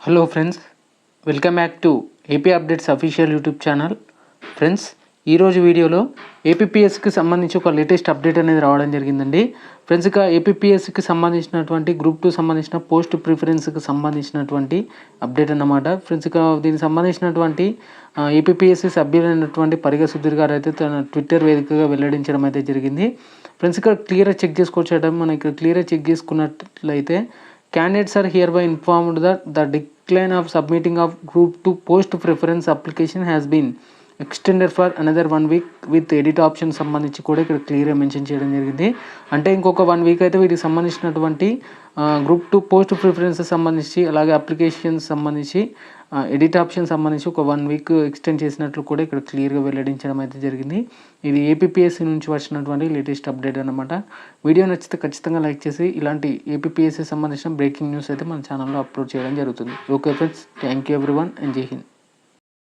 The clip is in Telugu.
Hello friends welcome back to AP updates official YouTube channel friends ఈరోజు వీడియోలో ఏపీఎస్కి సంబంధించి ఒక లేటెస్ట్ అప్డేట్ అనేది రావడం జరిగిందండి. ఫ్రెండ్స్ ఇక ఏపీఎస్కి సంబంధించినటువంటి గ్రూప్ టూ సంబంధించిన పోస్ట్ ప్రిఫరెన్స్కి సంబంధించినటువంటి అప్డేట్ అన్నమాట. ఫ్రెండ్స్ ఇక దీనికి సంబంధించినటువంటి ఏపీఎస్సి సభ్యులైనటువంటి పరిగ సుధీర్ గారు అయితే తన ట్విట్టర్ వేదికగా వెల్లడించడం అయితే జరిగింది. ఫ్రెండ్స్ ఇక్కడ క్లియర్గా చెక్ చేసుకోవచ్చు. మనం ఇక్కడ క్లియర్గా చెక్ చేసుకున్నట్లయితే Candidates are hereby informed that the decline of submitting of Group 2 post preference application has been extended for another one week with edit option సంబంధించి కూడా ఇక్కడ క్లియర్గా మెన్షన్ చేయడం జరిగింది. అంటే ఇంకొక వన్ వీక్ అయితే వీటికి సంబంధించినటువంటి గ్రూప్ టూ పోస్ట్ ప్రిఫరెన్స్ సంబంధించి అలాగే అప్లికేషన్స్ సంబంధించి ఎడిట్ ఆప్షన్ సంబంధించి ఒక వన్ వీక్ ఎక్స్టెండ్ చేసినట్లు కూడా ఇక్కడ క్లియర్గా వెల్లడించడం అయితే జరిగింది. ఇది ఏపీపీఎస్సీ నుంచి వచ్చినటువంటి లేటెస్ట్ అప్డేట్ అనమాట వీడియో నచ్చితే ఖచ్చితంగా లైక్ చేసి ఇలాంటి ఏపీపీఎస్సీ సంబంధించిన బ్రేకింగ్ న్యూస్ అయితే మన ఛానల్లో అప్లోడ్ చేయడం జరుగుతుంది. Okay friends thank you everyone and Jai Hind